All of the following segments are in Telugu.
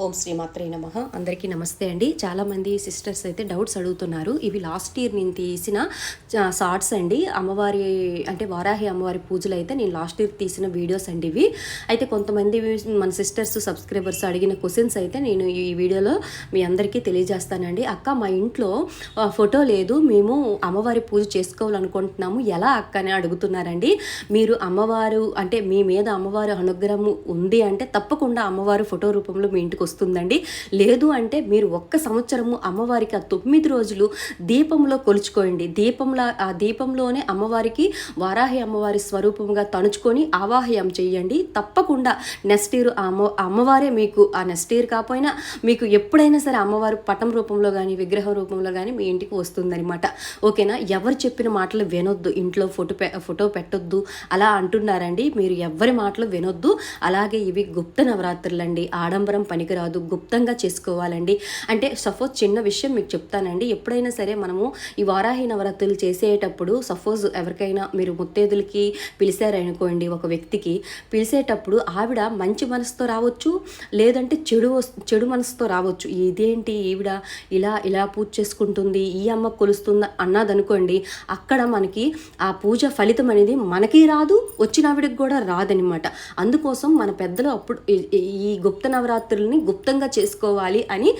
ఓం శ్రీ మాత్రే నమ. అందరికీ నమస్తే అండి. చాలామంది సిస్టర్స్ అయితే డౌట్స్ అడుగుతున్నారు. ఇవి లాస్ట్ ఇయర్ నేను తీసిన షార్ట్స్ అండి. అమ్మవారి అంటే వారాహి అమ్మవారి పూజలు అయితే నేను లాస్ట్ ఇయర్ తీసిన వీడియోస్ అండి ఇవి. అయితే కొంతమంది మన సిస్టర్స్ సబ్స్క్రైబర్స్ అడిగిన క్వశ్చన్స్ అయితే నేను ఈ వీడియోలో మీ అందరికీ తెలియజేస్తానండి. అక్క మా ఇంట్లో ఫోటో లేదు. మేము అమ్మవారి పూజ చేసుకోవాలనుకుంటున్నాము. ఎలా అక్క అని అడుగుతున్నారండి. మీరు అమ్మవారు అంటే మీ మీద అమ్మవారి అనుగ్రహం ఉంది అంటే తప్పకుండా అమ్మవారు ఫోటో రూపంలో మీ ఇంటికి వస్తుందండి. లేదు అంటే మీరు ఒక్క సంవత్సరము అమ్మవారికి ఆ తొమ్మిది రోజులు దీపంలో కొలుచుకోండి. దీపంలో ఆ దీపంలోనే అమ్మవారికి వారాహి అమ్మవారి స్వరూపంగా తణుచుకొని ఆవాహయం చేయండి. తప్పకుండా నెక్స్ట్ ఇయర్ ఆ అమ్మ అమ్మవారే మీకు ఆ నెక్స్ట్ ఇయర్ కాకపోయినా మీకు ఎప్పుడైనా సరే అమ్మవారు పటం రూపంలో కానీ విగ్రహం రూపంలో కానీ మీ ఇంటికి వస్తుందన్నమాట. ఓకేనా? ఎవరు చెప్పిన మాటలు వినొద్దు. ఇంట్లో ఫోటో పె ఫోటో పెట్టొద్దు. అలా అంటున్నారండి. మీరు ఎవరి మాటలు వినొద్దు. అలాగే ఇవి గుప్త నవరాత్రులండి. ఆడంబరం పనికి ఆడంబరం రాదు గుప్తంగా చేసుకోవాలండి. అంటే సపోజ్ చిన్న విషయం మీకు చెప్తానండి. ఎప్పుడైనా సరే మనము ఈ వారాహి నవరాత్రులు చేసేటప్పుడు సపోజ్ ఎవరికైనా మీరు ముత్తేదులకి పిలిచారనుకోండి ఒక వ్యక్తికి పిలిచేటప్పుడు ఆవిడ మంచి మనసుతో రావచ్చు లేదంటే చెడు చెడు మనసుతో రావచ్చు. ఇదేంటి ఈవిడ ఇలా ఇలా పూజ చేసుకుంటుంది ఈ అమ్మ కొలుస్తుందా అన్నదనుకోండి అక్కడ మనకి ఆ పూజ ఫలితం అనేది మనకి రాదు వచ్చిన ఆవిడకి కూడా రాదనమాట. అందుకోసం మన పెద్దలు అప్పుడు ఈ- ఈ గుప్త నవరాత్రుల్ని గుప్తంగా చేసుకోవాలి అని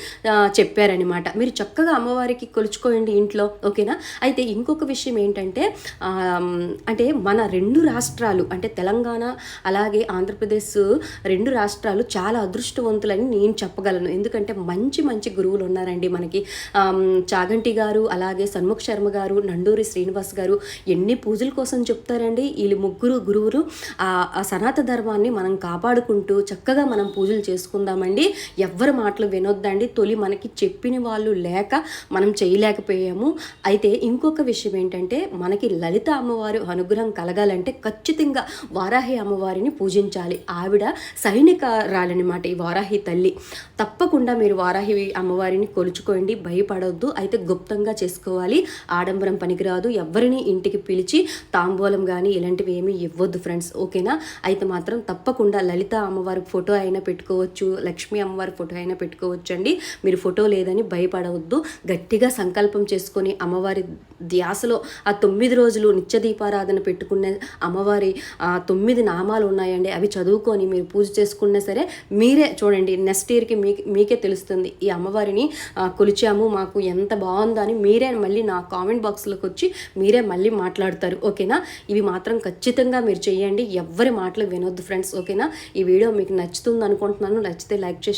చెప్పారనమాట మీరు చక్కగా అమ్మవారికి కొలుచుకోండి ఇంట్లో ఓకేనా? అయితే ఇంకొక విషయం ఏంటంటే అంటే మన రెండు రాష్ట్రాలు అంటే తెలంగాణ అలాగే ఆంధ్రప్రదేశ్ రెండు రాష్ట్రాలు చాలా అదృష్టవంతులని నేను చెప్పగలను. ఎందుకంటే మంచి మంచి గురువులు ఉన్నారండి మనకి. చాగంటి గారు అలాగే సన్ముఖ శర్మ గారు నండూరి శ్రీనివాస్ గారు ఎన్ని పూజల కోసం చెప్తారండి. వీళ్ళు ముగ్గురు గురువులు ఆ సనాత ధర్మాన్ని మనం కాపాడుకుంటూ చక్కగా మనం పూజలు చేసుకుందామండి. ఎవ్వరి మాటలు వినొద్దండి. తొలి మనకి చెప్పిన వాళ్ళు లేక మనం చేయలేకపోయాము. అయితే ఇంకొక విషయం ఏంటంటే మనకి లలిత అమ్మవారు అనుగ్రహం కలగాలంటే ఖచ్చితంగా వారాహి అమ్మవారిని పూజించాలి. ఆవిడ సైనికరాలన్నమాట ఈ వారాహి తల్లి. తప్పకుండా మీరు వారాహి అమ్మవారిని కొలుచుకోండి భయపడొద్దు. అయితే గుప్తంగా చేసుకోవాలి. ఆడంబరం పనికిరాదు. ఎవరిని ఇంటికి పిలిచి తాంబూలం కానీ ఇలాంటివి ఏమీ ఇవ్వద్దు ఫ్రెండ్స్. ఓకేనా? అయితే మాత్రం తప్పకుండా లలిత అమ్మవారి ఫోటో అయినా పెట్టుకోవచ్చు. లక్ష్మీ అమ్మవారి ఫోటో అయినా పెట్టుకోవచ్చండి. మీరు ఫోటో లేదని భయపడవద్దు. గట్టిగా సంకల్పం చేసుకొని అమ్మవారి ధ్యాసలో ఆ తొమ్మిది రోజులు నిత్య దీపారాధన పెట్టుకునే అమ్మవారి ఆ తొమ్మిది నామాలు ఉన్నాయండి. అవి చదువుకొని మీరు పూజ చేసుకున్నా సరే మీరే చూడండి నెక్స్ట్ ఇయర్కి మీకు మీకే తెలుస్తుంది. ఈ అమ్మవారిని కొలిచాము మాకు ఎంత బాగుందో అని మీరే మళ్ళీ నా కామెంట్ బాక్స్లోకి వచ్చి మీరే మళ్ళీ మాట్లాడతారు. ఓకేనా? ఇవి మాత్రం ఖచ్చితంగా మీరు చేయండి ఎవ్వరి మాటలు వినొద్దు ఫ్రెండ్స్. ఓకేనా? ఈ వీడియో మీకు నచ్చుతుంది అనుకుంటున్నాను నచ్చితే లైక్ చేసి